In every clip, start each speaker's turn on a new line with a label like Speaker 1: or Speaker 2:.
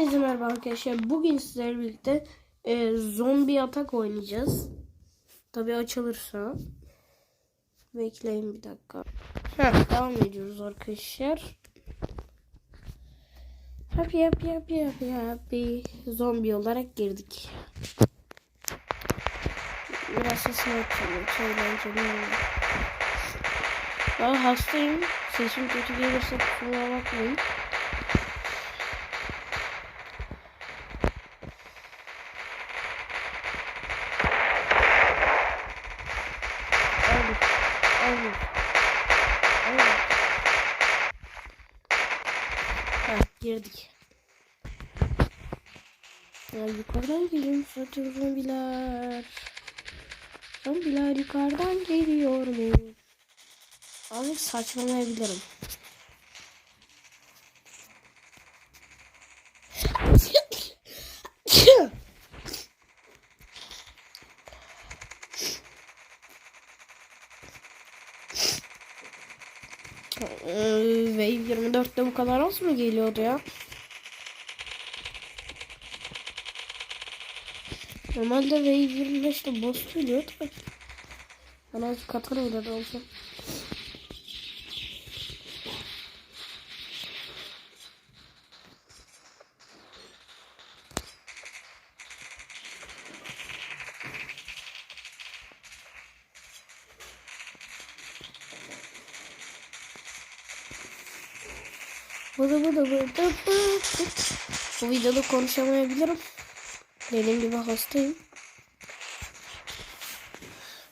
Speaker 1: Hepinize merhaba arkadaşlar. Bugün sizlerle birlikte e, zombi atak oynayacağız. Tabi açılırsa. Bekleyin bir dakika. Heh, devam ediyoruz arkadaşlar. Happy happy happy happy happy. Zombi olarak girdik. Biraz sesini açalım. Olur. Ben hastayım. Sesim kötü gelirse kusura bakmayın. Ha girdik. Ya yukarıdan geliyor satır zombiler. Zombiler yukarıdan geliyor mu? Abi saçmalayabilirim. 24'te bu kadar az mı geliyordu ya? Normalde Wave 25'te boss geliyor da. Ben azıcık katar oynadı olacak. Bıdı bıdı bıdı bıdı. Bu videoda konuşamayabilirim. Dediğim gibi hastayım.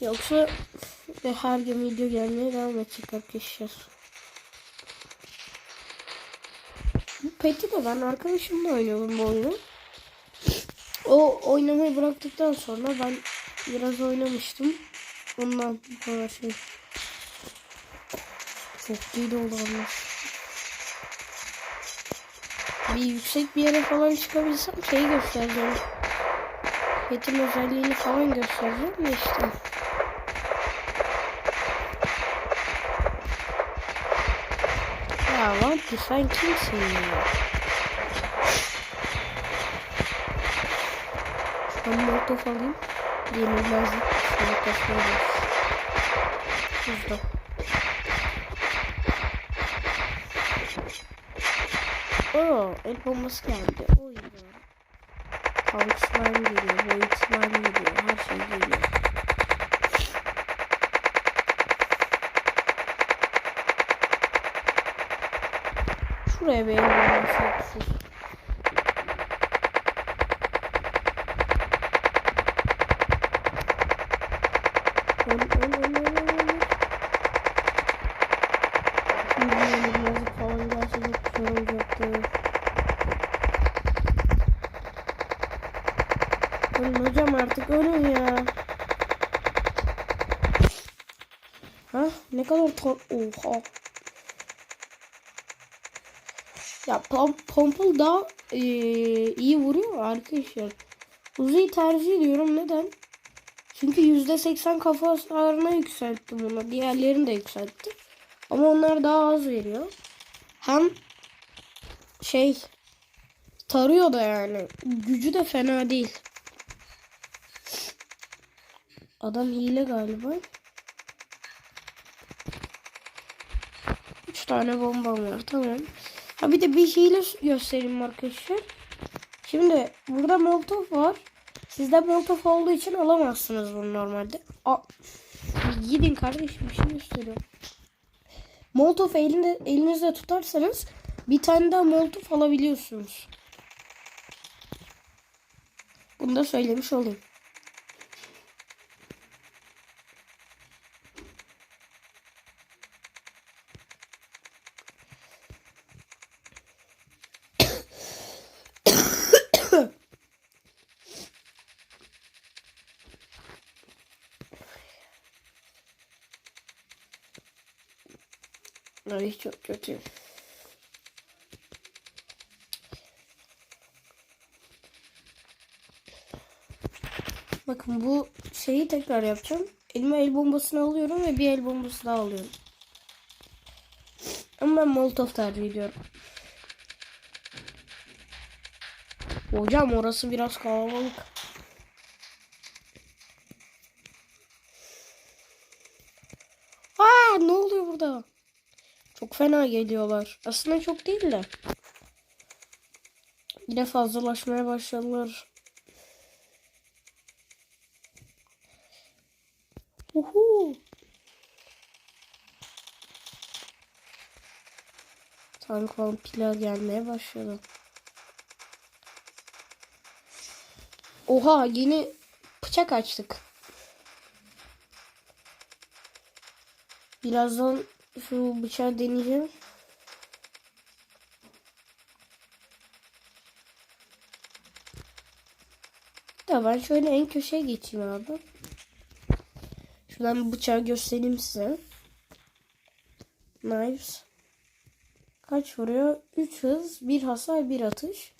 Speaker 1: Yoksa ve her gün video gelmeye devam edecek arkadaşlar. Bu Peti de ben arkadaşımla oynuyorum bu oyunu. O oynamayı bıraktıktan sonra ben biraz oynamıştım. Ondan bu kadar şey. Çok iyi oldu Allah. Bir yüksek bir yere falan çıkabilsem şeyi göstereceğim. Petin özelliğini falan göstereceğim de işte. Ya Vanti sen kimsin ya? Ben molotof alayım. Yenilmezlik. Molotof alayım. Hızlı. Oo, el bombası geldi. O iyi bari. Havuç slime geliyor, boyut slime geliyor, her şey geliyor. Şuraya bir el bombası yapsın. Ön, ön. Ölün hocam artık ölün ya. Ha ne kadar tor... Oha. Ya pom pompul daha eee, iyi vuruyor arkadaşlar. Uzi'yi tercih ediyorum. Neden? Çünkü %80 kafa hasarına yükseltti bunu. Diğerlerini de yükseltti. Ama onlar daha az veriyor. Hem şey tarıyor da yani. Gücü de fena değil. Adam hile galiba. Üç tane bombam var tamam. Ha bir de bir hile göstereyim arkadaşlar. Şimdi burada molotof var. Sizde molotof olduğu için alamazsınız bunu normalde. Aa, gidin kardeşim bir şey gösteriyorum. Molotof elinde, elinizde tutarsanız bir tane daha molotof alabiliyorsunuz. Bunu da söylemiş olayım. Ay çok kötü. Bakın bu şeyi tekrar yapacağım. Elime el bombasını alıyorum ve bir el bombası daha alıyorum. Ama ben molotof tercih ediyorum. Hocam orası biraz kalabalık. Aa ne oluyor burada? Çok fena geliyorlar. Aslında çok değil de. Yine fazlalaşmaya başladılar. Uhu. Tank vampirler gelmeye başladı. Oha yeni bıçak açtık. Birazdan şu bıçağı deneyeceğim. Da ben şöyle en köşeye geçeyim abi. Şuradan bir bıçağı göstereyim size. Knives. Kaç vuruyor? 3 hız, 1 hasar, 1 atış.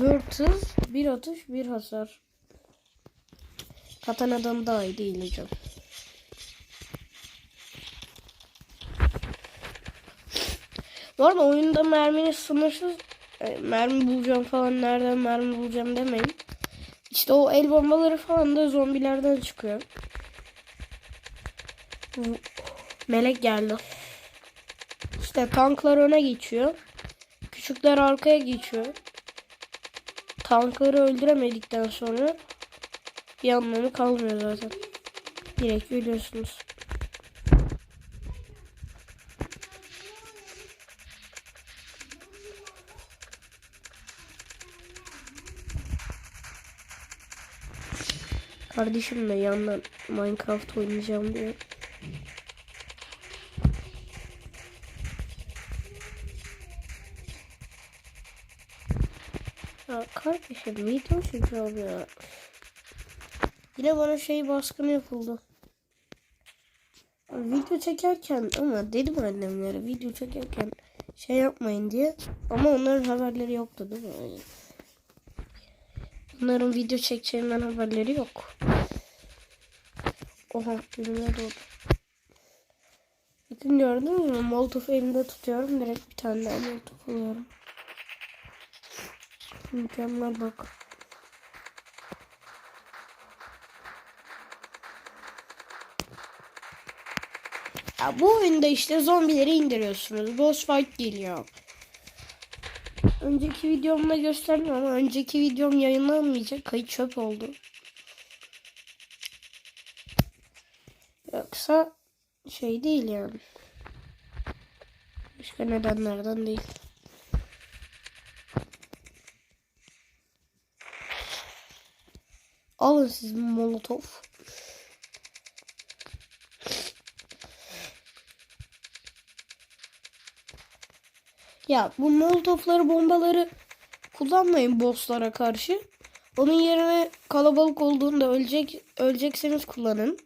Speaker 1: 4 hız, 1 atış, 1 hasar. Katana'dan daha iyi değil hocam. Bu arada oyunda merminin sınırsız e, mermi bulacağım falan nereden mermi bulacağım demeyin. İşte o el bombaları falan da zombilerden çıkıyor. Melek geldi. İşte tanklar öne geçiyor. Küçükler arkaya geçiyor. Tankları öldüremedikten sonra bir anlamı kalmıyor zaten. Direkt ölüyorsunuz. Kardeşim de yandan Minecraft oynayacağım diyor. Ya kardeşim video çekiyorum ya. Yine bana şey baskını yapıldı. Video çekerken ama dedim annemlere video çekerken şey yapmayın diye. Ama onların haberleri yoktu değil mi? Onların video çekeceğinden haberleri yok. Oha önüme doğdu. Bakın gördünüz mü? Molotov elimde tutuyorum. Direkt bir tane daha molotov alıyorum. Mükemmel bak. Ya bu oyunda işte zombileri indiriyorsunuz. Boss fight geliyor. Önceki videomda gösterdim ama önceki videom yayınlanmayacak. Kayıt çöp oldu. Yoksa şey değil yani. Başka nedenlerden değil. Alın siz molotof. Ya bu molotofları bombaları kullanmayın bosslara karşı. Onun yerine kalabalık olduğunda ölecek ölecekseniz kullanın.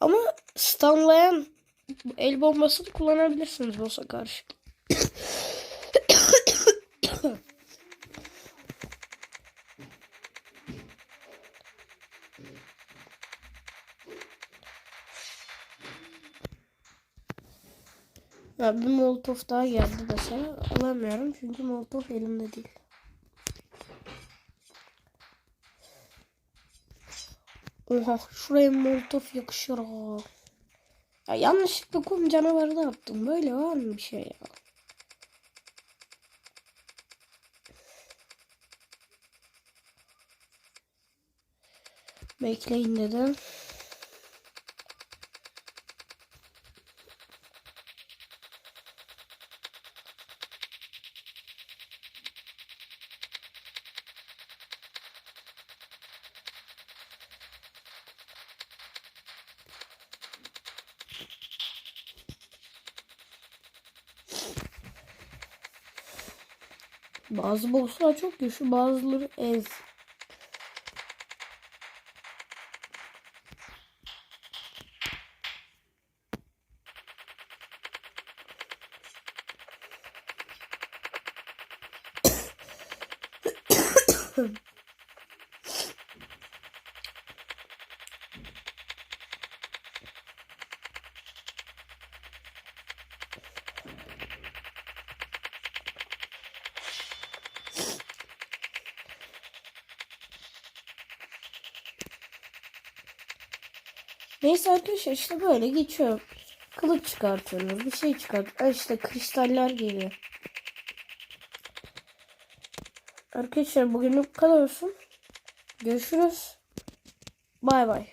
Speaker 1: Ama stunlayan el bombasını kullanabilirsiniz boss'a karşı. Ya bir molotof daha geldi mesela. Alamıyorum çünkü molotof elimde değil. Oha şuraya molotof yakışır ha. Ya yanlışlıkla kum canavarı da yaptım. Böyle var mı bir şey ya? Bekleyin dedim. Bazı bosslar çok güçlü bazıları ez. Hmm. Neyse arkadaşlar işte böyle geçiyor. Kılıç çıkartıyoruz. Bir şey çıkart. İşte kristaller geliyor. Arkadaşlar bugünlük bu kadar olsun. Görüşürüz. Bay bay.